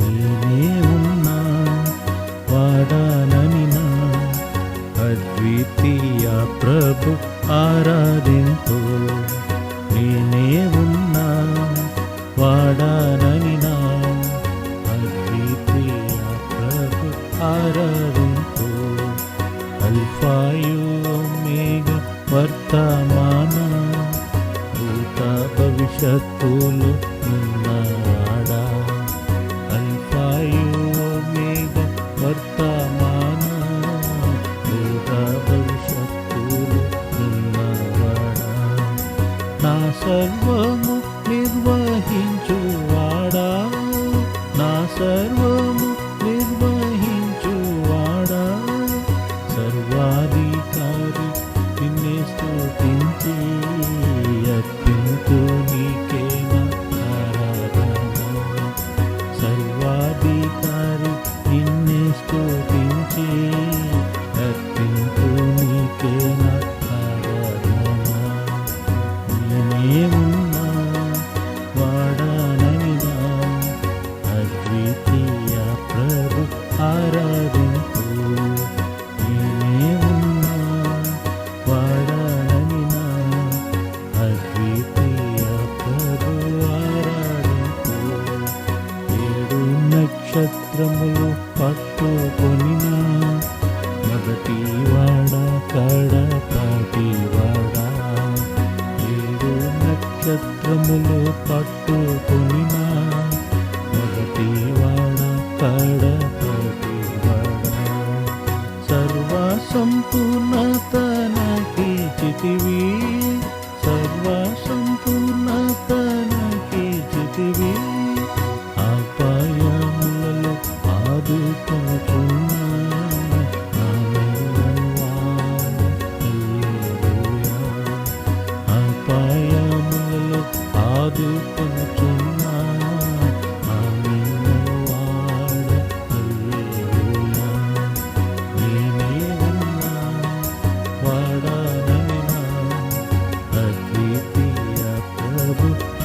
నేనే ఉన్నా వాడాలని నా అద్వితీయ ప్రభు ఆరాధింపు. నేనే ఉన్నా వాడాలని నా అద్వితీయ ప్రభు ఆరాధింపు. అల్ఫాయు ఒమేగ వర్తమాన భూత భవిష్యత్తులు ఉన్నా నా సర్వము నిర్వహించువాడా నా సర్వము నిర్వహించువాడా సర్వాధికారి నిన్నే స్తుతించి అత్యంతు ఆరాధింపు. నేనే ఉన్నా వాడాలని నా అద్వితీయ ప్రభు ఆరాధింపు. ఏడు నక్షత్రములు పట్టుకొని నా మొదటి వాడ కడ పాటి వాడ. ఏడు మొదటి వాడ కడ ಸರ್ವ ಸಂಪೂರ್ಣತನ ಕೀಚಿತಿವಿ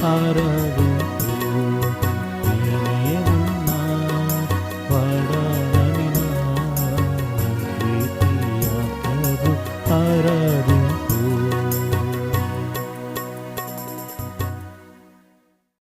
parando